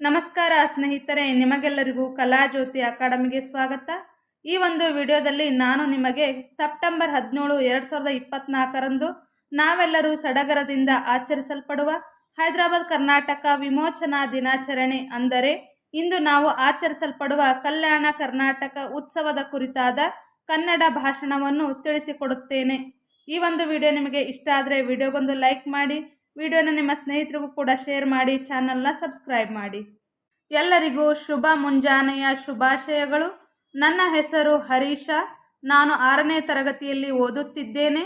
ನಮಸ್ಕಾರ ಸ್ನೇಹಿತರೆ, ನಿಮಗೆಲ್ಲರಿಗೂ ಕಲಾಜ್ಯೋತಿ ಅಕಾಡೆಮಿಗೆ ಸ್ವಾಗತ. ಈ ಒಂದು ವಿಡಿಯೋದಲ್ಲಿ ನಾನು ನಿಮಗೆ ಸೆಪ್ಟೆಂಬರ್ ಹದಿನೇಳು, ಎರಡು ಸಾವಿರದ ಇಪ್ಪತ್ನಾಲ್ಕರಂದು ನಾವೆಲ್ಲರೂ ಸಡಗರದಿಂದ ಆಚರಿಸಲ್ಪಡುವ ಹೈದರಾಬಾದ್ ಕರ್ನಾಟಕ ವಿಮೋಚನಾ ದಿನಾಚರಣೆ ಅಂದರೆ ಇಂದು ನಾವು ಆಚರಿಸಲ್ಪಡುವ ಕಲ್ಯಾಣ ಕರ್ನಾಟಕ ಉತ್ಸವದ ಕುರಿತಾದ ಕನ್ನಡ ಭಾಷಣವನ್ನು ತಿಳಿಸಿಕೊಡುತ್ತೇನೆ. ಈ ಒಂದು ವಿಡಿಯೋ ನಿಮಗೆ ಇಷ್ಟ ಆದರೆ ವಿಡಿಯೋಗೊಂದು ಲೈಕ್ ಮಾಡಿ ವಿಡಿಯೋನ ನಿಮ್ಮ ಸ್ನೇಹಿತರಿಗೂ ಕೂಡ ಶೇರ್ ಮಾಡಿ, ಚಾನಲ್ನ ಸಬ್ಸ್ಕ್ರೈಬ್ ಮಾಡಿ. ಎಲ್ಲರಿಗೂ ಶುಭ ಮುಂಜಾನೆಯ ಶುಭಾಶಯಗಳು. ನನ್ನ ಹೆಸರು ಹರೀಶ. ನಾನು ಆರನೇ ತರಗತಿಯಲ್ಲಿ ಓದುತ್ತಿದ್ದೇನೆ.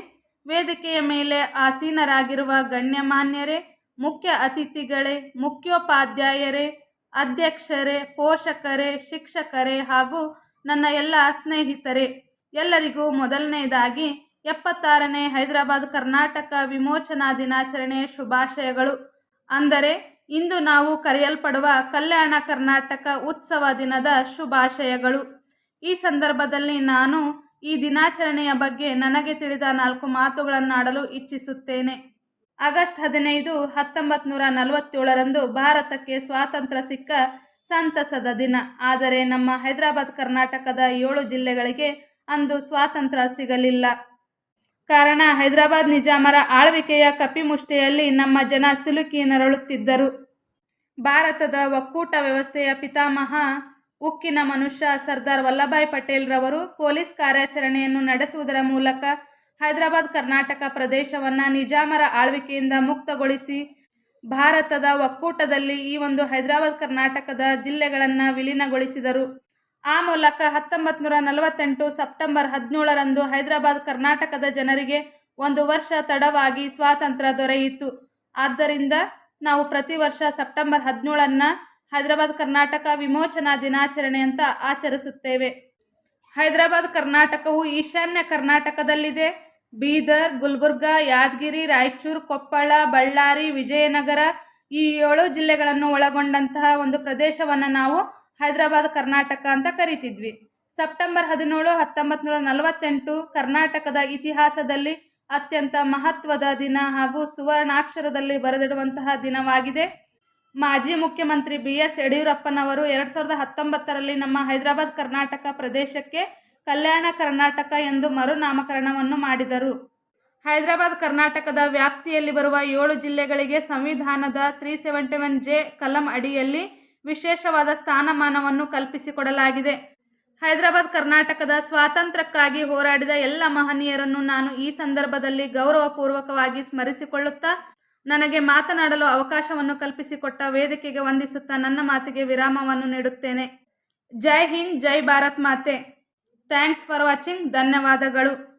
ವೇದಿಕೆಯ ಮೇಲೆ ಆಸೀನರಾಗಿರುವ ಗಣ್ಯಮಾನ್ಯರೇ, ಮುಖ್ಯ ಅತಿಥಿಗಳೇ, ಮುಖ್ಯೋಪಾಧ್ಯಾಯರೇ, ಅಧ್ಯಕ್ಷರೇ, ಪೋಷಕರೇ, ಶಿಕ್ಷಕರೇ ಹಾಗೂ ನನ್ನ ಎಲ್ಲ ಸ್ನೇಹಿತರೇ, ಎಲ್ಲರಿಗೂ ಮೊದಲನೆಯದಾಗಿ ಎಪ್ಪತ್ತಾರನೇ ಹೈದರಾಬಾದ್ ಕರ್ನಾಟಕ ವಿಮೋಚನಾ ದಿನಾಚರಣೆಯ ಶುಭಾಶಯಗಳು. ಅಂದರೆ, ಇಂದು ನಾವು ಕರೆಯಲ್ಪಡುವ ಕಲ್ಯಾಣ ಕರ್ನಾಟಕ ಉತ್ಸವ ದಿನದ ಶುಭಾಶಯಗಳು. ಈ ಸಂದರ್ಭದಲ್ಲಿ ನಾನು ಈ ದಿನಾಚರಣೆಯ ಬಗ್ಗೆ ನನಗೆ ತಿಳಿದ ನಾಲ್ಕು ಮಾತುಗಳನ್ನಾಡಲು ಇಚ್ಛಿಸುತ್ತೇನೆ. ಆಗಸ್ಟ್ ಹದಿನೈದು ಹತ್ತೊಂಬತ್ತು ನೂರ ನಲವತ್ತೇಳರಂದು ಭಾರತಕ್ಕೆ ಸ್ವಾತಂತ್ರ್ಯ ಸಿಕ್ಕ ಸಂತಸದ ದಿನ. ಆದರೆ, ನಮ್ಮ ಹೈದರಾಬಾದ್ ಕರ್ನಾಟಕದ ಏಳು ಜಿಲ್ಲೆಗಳಿಗೆ ಅಂದು ಸ್ವಾತಂತ್ರ್ಯ ಸಿಗಲಿಲ್ಲ. ಕಾರಣ ಹೈದರಾಬಾದ್ ನಿಜಾಮರ ಆಳ್ವಿಕೆಯ ಕಪಿಮುಷ್ಟೆಯಲ್ಲಿ ನಮ್ಮ ಜನ ಸಿಲುಕಿ ನರಳುತ್ತಿದ್ದರು. ಭಾರತದ ಒಕ್ಕೂಟ ವ್ಯವಸ್ಥೆಯ ಪಿತಾಮಹ, ಉಕ್ಕಿನ ಮನುಷ್ಯ ಸರ್ದಾರ್ ವಲ್ಲಭಾಯ್ ಪಟೇಲ್ರವರು ಪೊಲೀಸ್ ಕಾರ್ಯಾಚರಣೆಯನ್ನು ನಡೆಸುವುದರ ಮೂಲಕ ಹೈದರಾಬಾದ್ ಕರ್ನಾಟಕ ಪ್ರದೇಶವನ್ನು ನಿಜಾಮರ ಆಳ್ವಿಕೆಯಿಂದ ಮುಕ್ತಗೊಳಿಸಿ, ಭಾರತದ ಒಕ್ಕೂಟದಲ್ಲಿ ಈ ಒಂದು ಹೈದರಾಬಾದ್ ಕರ್ನಾಟಕದ ಜಿಲ್ಲೆಗಳನ್ನು ವಿಲೀನಗೊಳಿಸಿದರು. ಆ ಮೂಲಕ ಹತ್ತೊಂಬತ್ತು ನೂರ ನಲವತ್ತೆಂಟು ಸೆಪ್ಟೆಂಬರ್ ಹದಿನೇಳರಂದು ಹೈದರಾಬಾದ್ ಕರ್ನಾಟಕದ ಜನರಿಗೆ ಒಂದು ವರ್ಷ ತಡವಾಗಿ ಸ್ವಾತಂತ್ರ್ಯ ದೊರೆಯಿತು. ಆದ್ದರಿಂದ ನಾವು ಪ್ರತಿ ವರ್ಷ ಸೆಪ್ಟೆಂಬರ್ ಹದಿನೇಳನ್ನು ಹೈದರಾಬಾದ್ ಕರ್ನಾಟಕ ವಿಮೋಚನಾ ದಿನಾಚರಣೆ ಅಂತ ಆಚರಿಸುತ್ತೇವೆ. ಹೈದರಾಬಾದ್ ಕರ್ನಾಟಕವು ಈಶಾನ್ಯ ಕರ್ನಾಟಕದಲ್ಲಿದೆ. ಬೀದರ್, ಗುಲ್ಬರ್ಗಾ, ಯಾದಗಿರಿ, ರಾಯಚೂರು, ಕೊಪ್ಪಳ, ಬಳ್ಳಾರಿ, ವಿಜಯನಗರ ಈ ಏಳು ಜಿಲ್ಲೆಗಳನ್ನು ಒಳಗೊಂಡಂತಹ ಒಂದು ಪ್ರದೇಶವನ್ನು ನಾವು ಹೈದರಾಬಾದ್, ಕರ್ನಾಟಕ ಅಂತ ಕರೀತಿದ್ವಿ. ಸೆಪ್ಟೆಂಬರ್ ಹದಿನೇಳು ಹತ್ತೊಂಬತ್ತು ನೂರ ನಲವತ್ತೆಂಟು ಕರ್ನಾಟಕದ ಇತಿಹಾಸದಲ್ಲಿ ಅತ್ಯಂತ ಮಹತ್ವದ ದಿನ ಹಾಗೂ ಸುವರ್ಣಾಕ್ಷರದಲ್ಲಿ ಬರೆದಿಡುವಂತಹ ದಿನವಾಗಿದೆ. ಮಾಜಿ ಮುಖ್ಯಮಂತ್ರಿ ಬಿ ಎಸ್ ಯಡಿಯೂರಪ್ಪನವರು ಎರಡು ಸಾವಿರದ ಹತ್ತೊಂಬತ್ತರಲ್ಲಿ ನಮ್ಮ ಹೈದರಾಬಾದ್, ಕರ್ನಾಟಕ ಪ್ರದೇಶಕ್ಕೆ ಕಲ್ಯಾಣ ಕರ್ನಾಟಕ ಎಂದು ಮರುನಾಮಕರಣವನ್ನು ಮಾಡಿದರು. ಹೈದರಾಬಾದ್, ಕರ್ನಾಟಕದ ವ್ಯಾಪ್ತಿಯಲ್ಲಿ ಬರುವ ಏಳು ಜಿಲ್ಲೆಗಳಿಗೆ ಸಂವಿಧಾನದ ತ್ರೀ ಸೆವೆಂಟಿ ಒನ್ ಜೆ ಕಲಂ ಅಡಿಯಲ್ಲಿ ವಿಶೇಷವಾದ ಸ್ಥಾನಮಾನವನ್ನು ಕಲ್ಪಿಸಿಕೊಡಲಾಗಿದೆ. ಹೈದರಾಬಾದ್ ಕರ್ನಾಟಕದ ಸ್ವಾತಂತ್ರ್ಯಕ್ಕಾಗಿ ಹೋರಾಡಿದ ಎಲ್ಲ ಮಹನೀಯರನ್ನು ನಾನು ಈ ಸಂದರ್ಭದಲ್ಲಿ ಗೌರವಪೂರ್ವಕವಾಗಿ ಸ್ಮರಿಸಿಕೊಳ್ಳುತ್ತಾ, ನನಗೆ ಮಾತನಾಡಲು ಅವಕಾಶವನ್ನು ಕಲ್ಪಿಸಿಕೊಟ್ಟ ವೇದಿಕೆಗೆ ವಂದಿಸುತ್ತಾ ನನ್ನ ಮಾತಿಗೆ ವಿರಾಮವನ್ನು ನೀಡುತ್ತೇನೆ. ಜೈ ಹಿಂದ್, ಜೈ ಭಾರತ್ ಮಾತೆ. Thanks for watching. ಧನ್ಯವಾದಗಳು.